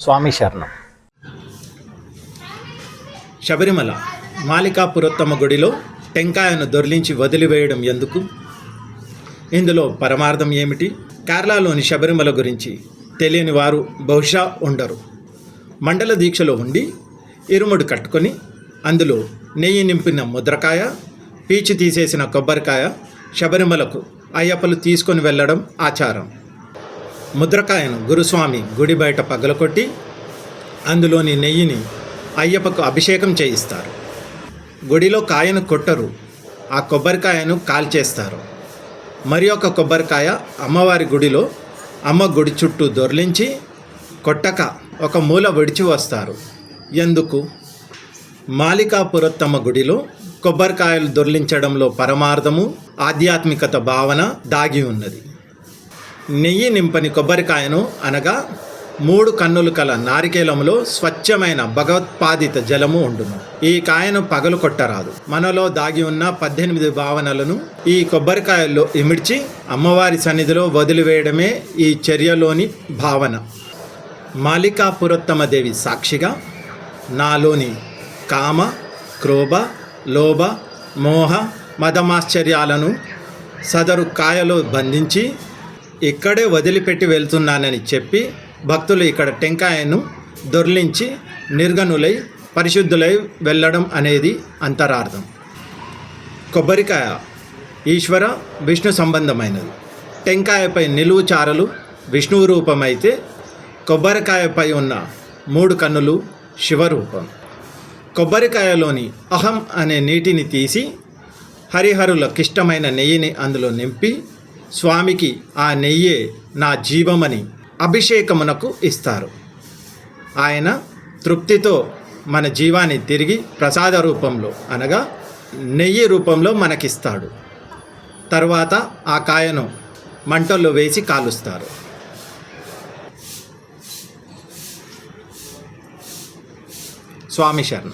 స్వామి శరణం. శబరిమల మాలికాపురోత్తమ గుడిలో టెంకాయను దొర్లించి వదిలివేయడం ఎందుకు? ఇందులో పరమార్థం ఏమిటి? కేరళలోని శబరిమల గురించి తెలియని వారు బహుశా ఉండరు. మండల దీక్షలో ఉండి ఇరుముడు కట్టుకొని అందులో నెయ్యి నింపిన ముద్రకాయ పీచు తీసేసిన కొబ్బరికాయ శబరిమలకు అయ్యప్పలు తీసుకొని వెళ్ళడం ఆచారం. ముద్రకాయను గురుస్వామి గుడి బయట పగలకొట్టి అందులోని నెయ్యిని అయ్యప్పకు అభిషేకం చేయిస్తారు. గుడిలో కాయను కొట్టరు ఆ కొబ్బరికాయను కాల్చేస్తారు. మరి ఒక కొబ్బరికాయ అమ్మవారి గుడిలో అమ్మ గుడి చుట్టూ దొర్లించి కొట్టక ఒక మూల విడిచి వస్తారు. ఎందుకు? మాలికాపురత్తమ్మ గుడిలో కొబ్బరికాయలు దొర్లించడంలో పరమార్థము ఆధ్యాత్మికత భావన దాగి ఉన్నది. నెయ్యి నింపని కొబ్బరికాయను అనగా మూడు కన్నులు కల నారికేలములో స్వచ్ఛమైన భగవత్పాదిత జలము ఉండును. ఈ కాయను పగలు కొట్టరాదు. మనలో దాగి ఉన్న పద్దెనిమిది భావనలను ఈ కొబ్బరికాయల్లో ఇమిడ్చి అమ్మవారి సన్నిధిలో వదిలివేయడమే ఈ చర్యలోని భావన. మాలికా పురోత్తమదేవి సాక్షిగా నాలోని కామ క్రోభ లోభ మోహ మదమాశ్చర్యాలను సదరు కాయలో బంధించి ఇక్కడే వదిలిపెట్టి వెళ్తున్నానని చెప్పి భక్తులు ఇక్కడ టెంకాయను దొర్లించి నిర్గనులై పరిశుద్ధులై వెళ్ళడం అనేది అంతరార్థం. కొబ్బరికాయ ఈశ్వర విష్ణు సంబంధమైనది. టెంకాయపై నిలువు చారలు విష్ణువు రూపమైతే కొబ్బరికాయపై ఉన్న మూడు కన్నులు శివరూపం. కొబ్బరికాయలోని అహం అనే నీటిని తీసి హరిహరులకిష్టమైన నెయ్యిని అందులో నింపి స్వామికి ఆ నెయ్యే నా జీవమని అభిషేకమునకు ఇస్తారు. ఆయన తృప్తితో మన జీవాన్ని తిరిగి ప్రసాద రూపంలో అనగా నెయ్యి రూపంలో మనకిస్తాడు. తర్వాత ఆ కాయను మంటల్లో వేసి కాలుస్తారు. స్వామి శరణం.